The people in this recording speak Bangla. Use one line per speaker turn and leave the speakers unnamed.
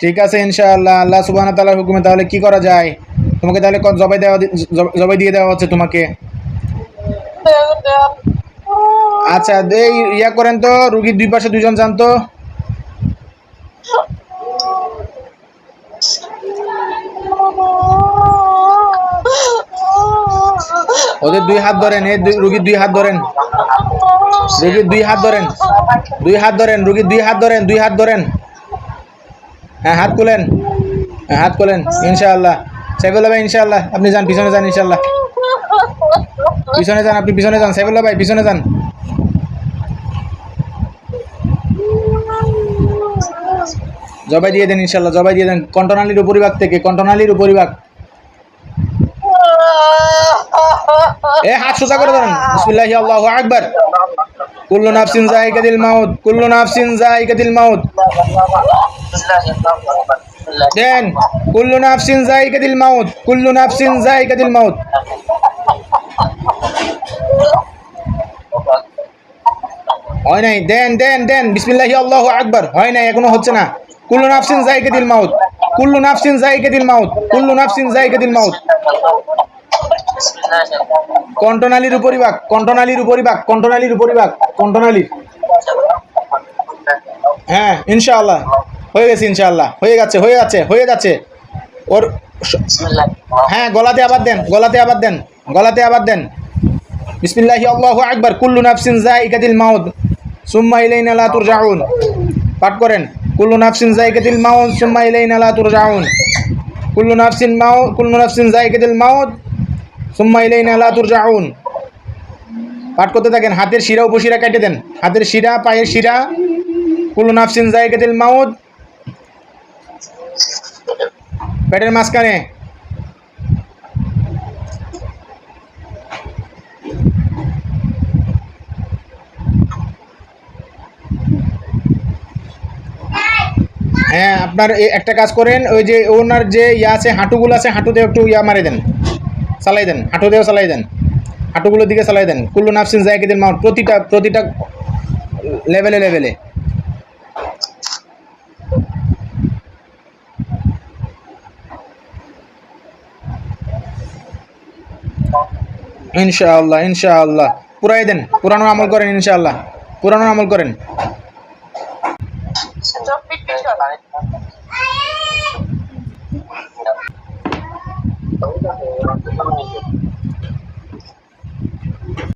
ঠিক আছে, ইনশাআল্লাহ। আল্লাহ সুবাহ তাআলার হুকুমে তাহলে কি করা যায়? তোমাকে তাহলে জবাই দেওয়া জবাই দিয়ে দেওয়া হচ্ছে তোমাকে। আচ্ছা এই ইয়া করেন তো, রুগীর দুই পাশে দুজন যান তো। ওদের দুই হাত ধরেন এই রুগীর দুই হাত ধরেন। রুগীর দুই হাত ধরেন, দুই হাত ধরেন, রুগীর দুই হাত ধরেন, দুই হাত ধরেন। হ্যাঁ হাত খুলেন হ্যাঁ হাত খুলেন ইনশাআল্লাহ। সাইফুল্লাহ ভাই, ইনশাআল্লাহ। আপনি যান, পিছনে যান, ইনশাআল্লাহ। পিছনে যান, আপনি পিছনে যান। সাইফুল্লাহ ভাই, পিছনে যান। জবাই দিয়ে দেন, ইনশাআল্লাহ। জবাই দিয়ে দেন। কন্টনালির উপরিভাগ থেকে কন্টনালির উপরিভাগ। এ, হাত সোজা করে ধরেন বিসমিল্লাহি, আল্লাহু আকবার। কুল্লু নাফসিন যায়িকাতুল মাউত, কুল্লু নাফসিন যায়িকাতুল মাউত। দেন, কুল্লু নাফসিন যায়িকাতুল মাউত, কুল্লু নাফসিন যায়িকাতুল মাউত। হয় নাই, দেন দেন দেন, বিসমিল্লাহি, আল্লাহু আকবার। হয় নাই, এখনও হচ্ছে না। কুল্লু নাফসিন যায়িকাতুল মাউত, কুল্লু নাফসিন যায়িকাতুল মাউত, কুল্লু নাফসিন যায়িকাতুল মাউত। কণ্ঠনালীর উপরিভাগ কণ্ঠনালীর উপরিভাগ কণ্ঠনালীর উপরিভাগ কণ্ঠনালীর হ্যাঁ ইনশাআল্লাহ। হয়ে গেছে ইনশাআল্লাহ। হয়ে গেছে হয়ে যাচ্ছে হয়ে যাচ্ছে। ওর হ্যাঁ গলাতে আবার দেন, গলাতে আবার দেন, গলাতে আবার দেন। বিসমিল্লাহি আল্লাহু আকবার, কুল্লু নাফসিন যায়িকাতুল মাউত, সুম্মা ইলাইনা লা তুরজাউন। পাঠ করেন, কুল্লু নাফসিন যায়িকাতুল মাউত, সুম্মা ইলাইনা লা তুরজাউন। কুল্লু নাফসিন মাউত, কুল্লু নাফসিন যায়িকাতুল মাউত সুম্মা ইলাইনা লা তুরজাউন। পাঠ করতে থাকেন, হাতের শিরা উপশিরা কেটে দেন। হাতের শিরা, পায়ের শিরা, কুল্লু নাফসিন যায়িকাতুল মাউত। পেটের মাঝখানে। হ্যাঁ আপনার একটা কাজ করেন, ওই যে ওনার যে ইয়া আছে, হাঁটুগুলো আছে, হাঁটুতে একটু ইয়া মারে দেন। চালাই দেন, হাঁটুতেও চালাই দেন, হাঁটুগুলোর দিকে চালাই দেন। কুল্লু নাফসিন জায়গাদের মাউন্ট, প্রতিটা প্রতিটা লেভেলে লেভেলে। ইনশাআল্লাহ ইনশাআল্লাহ। পুরাই দেন পুরানো আমল করেন, ইনশাআল্লাহ। পুরানো আমল করেন।